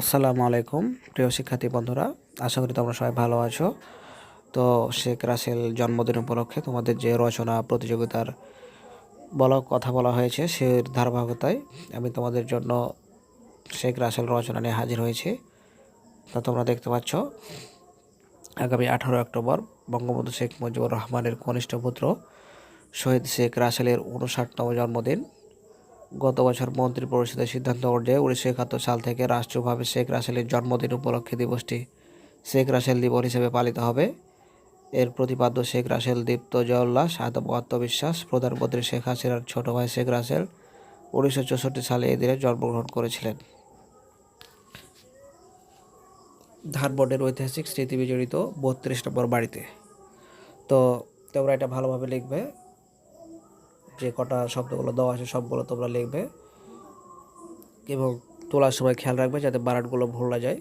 আসসালামু আলাইকুম, প্রিয় শিক্ষার্থী বন্ধুরা। আশা করি তোমরা সবাই ভালো আছো। তো শেখ রাসেল জন্মদিন উপলক্ষে তোমাদের যে রচনা, প্রতিযোগিতার বলা কথা বলা হয়েছে সে ধারাবাহিকতায় আমি তোমাদের জন্য শেখ রাসেল রচনা নিয়ে হাজির হয়েছি। তা তোমরা দেখতে পাচ্ছ, আগামী আঠারো অক্টোবর বঙ্গবন্ধু শেখ মুজিবুর রহমানের কনিষ্ঠ পুত্র শহীদ শেখ রাসেলের উনষাটতম জন্মদিন। গত বছর মন্ত্রী পরিষদের সিদ্ধান্ত অনুযায়ী উনিশশো একাত্তর সাল থেকে রাষ্ট্রীয়ভাবে শেখ রাসেলের জন্মদিন উপলক্ষে দিবসটি শেখ রাসেল দিবস হিসেবে পালিত হবে। এর প্রতিপাদ্য শেখ রাসেল দীপ্ত জয়োল্লাস আত্মবিশ্বাস, প্রধানমন্ত্রী শেখ হাসিনার ছোট ভাই শেখ রাসেল উনিশশো চৌষট্টি সালে এই দিনে জন্মগ্রহণ করেছিলেন। ধানবন্ডের ঐতিহাসিক স্মৃতি বিজড়িত বত্রিশ নম্বর বাড়িতে। তো তোমরা এটা ভালোভাবে লিখবে। যে কটা শব্দগুলো দেওয়া আছে, সবগুলো তোমরা লিখবে এবং তোলার সময় খেয়াল রাখবে যাতে বানানগুলো ভুল না যায়।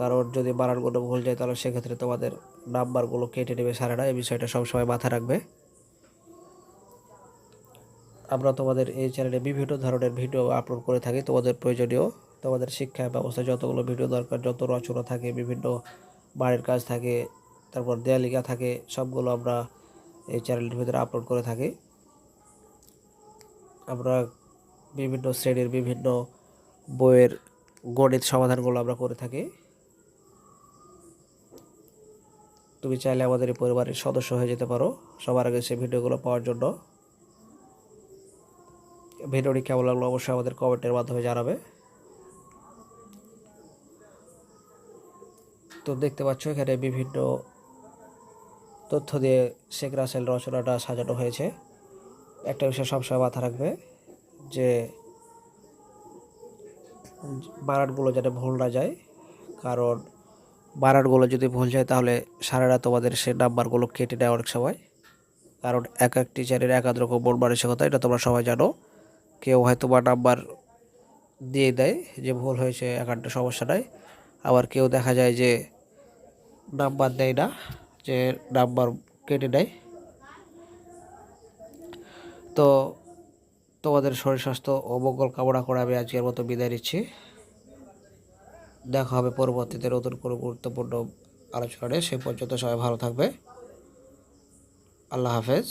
কারণ যদি বানানগুলো ভুল যায়, তাহলে সেক্ষেত্রে তোমাদের নাম্বারগুলো কেটে নেবে সারেরা এই বিষয়টা সবসময় মাথায় রাখবে। আমরা তোমাদের এই চ্যানেলে বিভিন্ন ধরনের ভিডিও আপলোড করে থাকি। তোমাদের প্রয়োজনীয়, তোমাদের শিক্ষা ব্যবস্থা যতগুলো ভিডিও দরকার, যত রচনা থাকে, বিভিন্ন বাড়ির কাজ থাকে, তারপর দেয়ালিকা থাকে, সবগুলো আমরা এই চ্যানেলটির ভিতরে আপলোড করে থাকি। আমরা বিভিন্ন শ্রেণির বিভিন্ন বইয়ের গণিত সমাধানগুলো আমরা করে থাকি। তুমি চাইলে আমাদের এই পরিবারের সদস্য হয়ে যেতে পারো। সবার আগে সেই ভিডিওগুলো পাওয়ার জন্য। ভিডিওটি কেমন লাগল অবশ্যই আমাদের কমেন্টের মাধ্যমে জানাবে। তো দেখতে পাচ্ছ এখানে বিভিন্ন তথ্য দিয়ে শেখ রাসেল রচনাটা সাজানো হয়েছে। একটা বিষয় সবসময় মাথা রাখবে যে বানানগুলো যাতে ভুল না যায়। কারণ বানানগুলো যদি ভুল যায়, তাহলে সারারা তোমাদের সে নাম্বারগুলো কেটে নেয় অনেক সময়। কারণ এক এক টিচারের এক এক রকম মন মানসিকতা, এটা তোমরা সবাই জানো। কেউ হয়তো বা নাম্বার দিয়ে দেয় যে ভুল হয়েছে, এক একান্ত সমস্যা নাই। আবার কেউ দেখা যায় যে নাম্বার দেয় না, যে নাম্বার কেটে নেয়। তো তোমাদের শরীর স্বাস্থ্য মঙ্গল কামনা করে আমি আজকের মতো বিদায় নিচ্ছি। দেখা হবে পরবর্তীতে নতুন কোনো গুরুত্বপূর্ণ আলোচনা সে পর্যন্ত সবাই ভালো থাকবে। আল্লাহ হাফেজ।